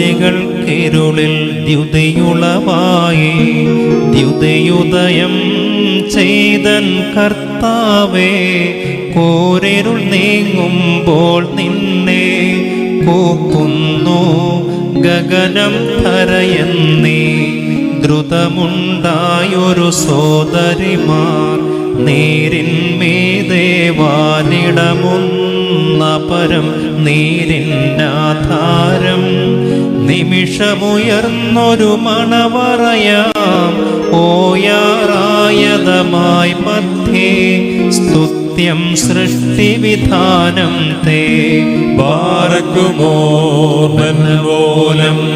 ഋജുമതികൾക്കിരുളിൽ ദ്യുതയുദയം ദ്യുതിയുദയം ചെയ്തൻ കർത്താവേ കോരിരുൾ നീങ്ങുമ്പോൾ നിന്നെ കൂക്കുന്നു ഗഗനം ധരയെന്നീ ദ്രുതമുണ്ടായൊരു സോദരിമാർ നീരിന്മീതേവാനിടമുന്നപരം നീരിന്നാധാരം നിമിഷമുയർന്നൊരു മണവറയാം. ഓയാറായതമായി മധ്യേ സ്തുത്യം സൃഷ്ടിവിധാനം തേ. ബാറക്കുമോലം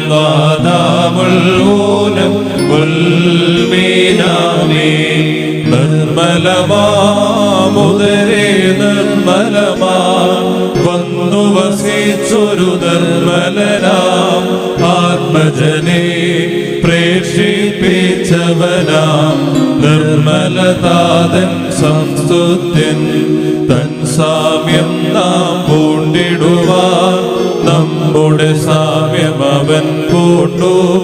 നാദാമുൽമൂലം ഉൽമീനാമേ നിർമ്മലമാമുദരേ നിർമ്മലമാ. വന്നു വസിച്ചൊരു നിർമ്മലനാം. ആത്മജനെ പ്രേക്ഷിപ്പിച്ചവനാം. നിർമ്മലതാതൻ സംസ്തുത്യൻ തൻ സാമ്യം നാം പൂണ്ടിടുവാൻ. നമ്മുടെ സാമ്യം അവൻ പൂണ്ടു.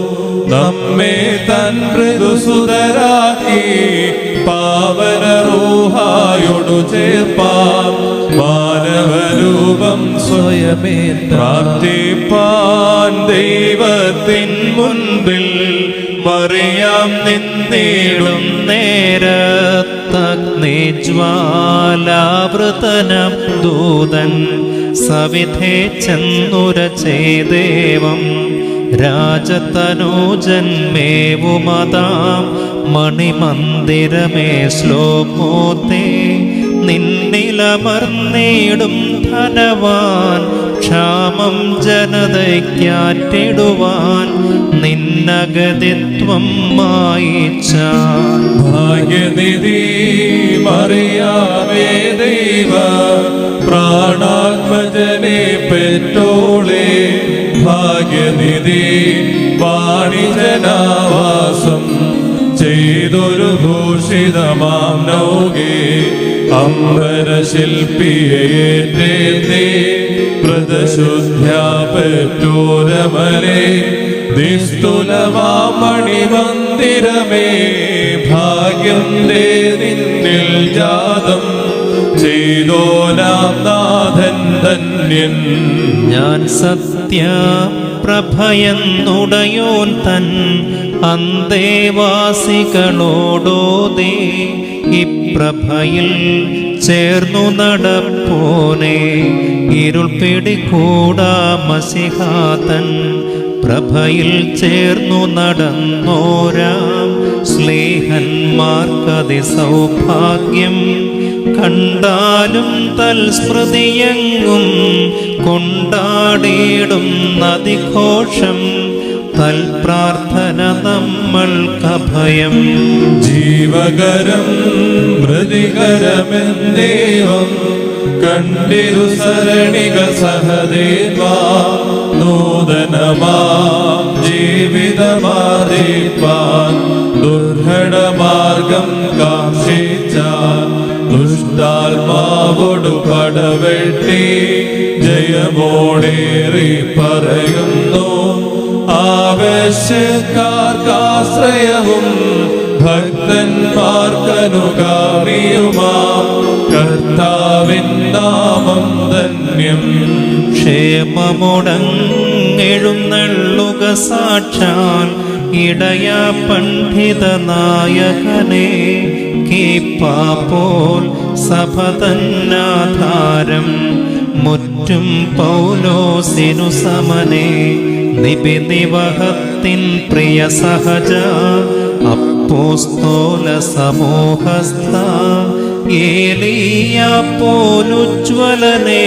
നമ്മെ തൻ മൃദുസുതരാക്കി. പാവന റൂഹായോടു ചേർപ്പാം മാനവരൂപം സ്വയമേ പ്രാർത്ഥിപ്പാൻ ദൈവത്തിൻ മുൻപിൽ മറിയാം നിന്നേളും നേരത്തഗ്നിജ്വാലാവൃതനം ദൂതൻ സവിധേ ചന്നുര ചേദേവം രാജതനോജന്മേവുമതാം മണിമന്ദിരമേ ശ്ലോകോത്തേ നിന്നിലമർന്നേടും ധനവാൻ ക്ഷാമം ജനതയ്ക്കാറ്റിടുവാൻ നിന്നഗതിത്വം മായിച്ചാൻ ഭാഗ്യനിധി മറിയാമേ ദൈവ ഭൂഷിതമാം നൗകെ അമ്പര ശില്പിയേറ്റേ പ്രദശുദ്ധ്യാപറ്റോരമലേ നിസ്തുലമാമണിമന്ദിരമേ ഭാഗ്യം ദേ നിന്നിൽ ജാതം ചെയ്തോനാം നാഥൻ ധന്യൻ. ഞാൻ സത്യ പ്രഭയെന്നുടയോൻ തൻ അന്തേവാസികളോടോതേ ഇപ്രഭയിൽ ചേർന്നു നടപ്പോനെ. ഇരുൾ പിടികൂടാ മസിഹാതൻ പ്രഭയിൽ ചേർന്നു നടന്നോരാം. സ്ലേഹന്മാർക്കതി സൗഭാഗ്യം കണ്ടാലും തൽസ്മൃതിയെങ്ങും കൊണ്ടാടിയിടും നദിഘോഷം തൽപ്രാർത്ഥന നമ്മൾക്കഭയം. ജീവകരം മൃതികരമെന്നേവം കണ്ടിരു സരണിക സഹദേവാ നൂതനമാ ജീവിതമാദിപ്പാൻ ദുർഘടമാർഗം കാക്ഷിച്ചാൻ ദുഷ്ടാത്മാവോടു പടവെട്ടി ജയമോടേറി പറയുന്നു. ആവശ്യക്കാർക്കാശ്രയവും ഭക്തന്മാർക്കനുഗാമിയുമാം കർത്താവിൻ നാമം ധന്യം. ക്ഷേമമുടങ്ങെഴുന്നള്ളുക സാക്ഷാൽ ഇടയ പണ്ഡിത നായകനെ കീപ്പാപ്പോൾ സഭതന്നാധാരം മുറ്റും പൗലോസിനു സമനെ നിബിനിവഹത്തിൻ പ്രിയ സഹജ അപ്പോസ്തോല സമൂഹസ്ഥ ഏലിയ പോലുജ്വലനെ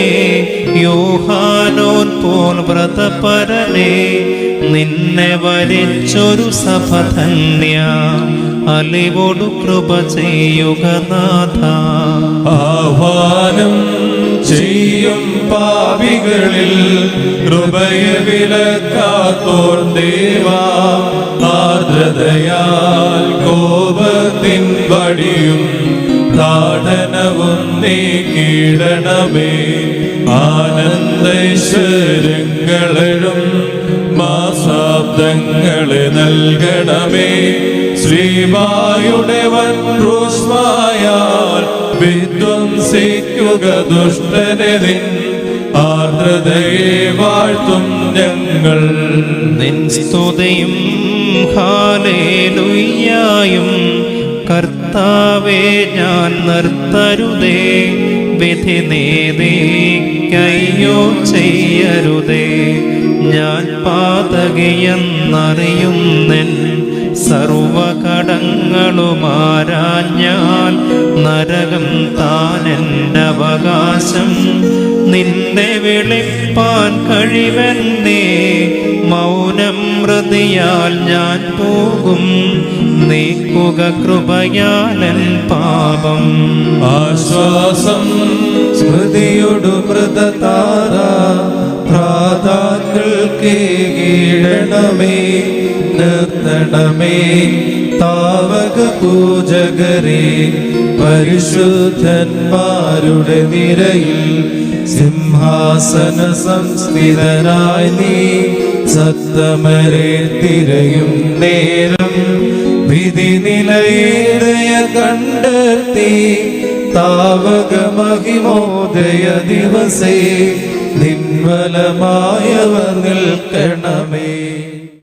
യോഹാനോൻ പോൽ വ്രതപരനെ നിന്നെ വരിച്ചൊരു സഭധന്യ. അലിവോടു കൃപ ചെയ്യുക നാഥ. ആഹ്വാനം ചെയ്യും പാവികളിൽ കൃപയെ വിലക്കാത്തോർ ദേവാ. ആർദ്രതയാൽ കോപത്തിൻ വടിയും. താടനവും നീക്കിടണമേ ആനന്ദൈശ്വര്യങ്ങളും മാസാബ്ദങ്ങളെ നൽകണമേ. ശ്രീവായുടെ വൻ റൂഷ്മായാൽ വിധ്വംസിക്കുക ദുഷ്ടനെ നിൻ ആർദ്രതയെ വാഴ്ത്തും ഞങ്ങൾ. നിൻ സ്തുതിയും ഹാലേലുയ്യായും കർത്താവേ ഞാൻ നിർത്തരുതേ. വിധി നേതിക്കയ്യോ ചെയ്യരുതേ. ഞാൻ പാതകയെന്നറിയുന്നെൻ സർവകടങ്ങളുമാരാഞ്ഞാൽ നരകം താനെന്റെ അവകാശം. നിന്നെ വിളിപ്പാൻ കഴിവെന്നേ മൗനം മൃതിയാൽ ഞാൻ പോകും. നീക്കുക കൃപയാലൻ പാപം. ആശ്വാസം സ്മൃതിയൊടു മൃതതാര പ്രാതാക്കൾക്ക് കീഴണമേ നിർത്തണമേ. താവക പൂജകരെ പരിശുദ്ധന്മാരുടെ നിരയിൽ സിംഹാസന സംസ്ഥിതനായി നീ സത്തമരെ തിരയും നേരം. വിധി നിലയേറിയ കണ്ടെത്തി താവക മഹിമോദയ ദിവസേ നിൻവലമായവർ നിൽക്കണമേ.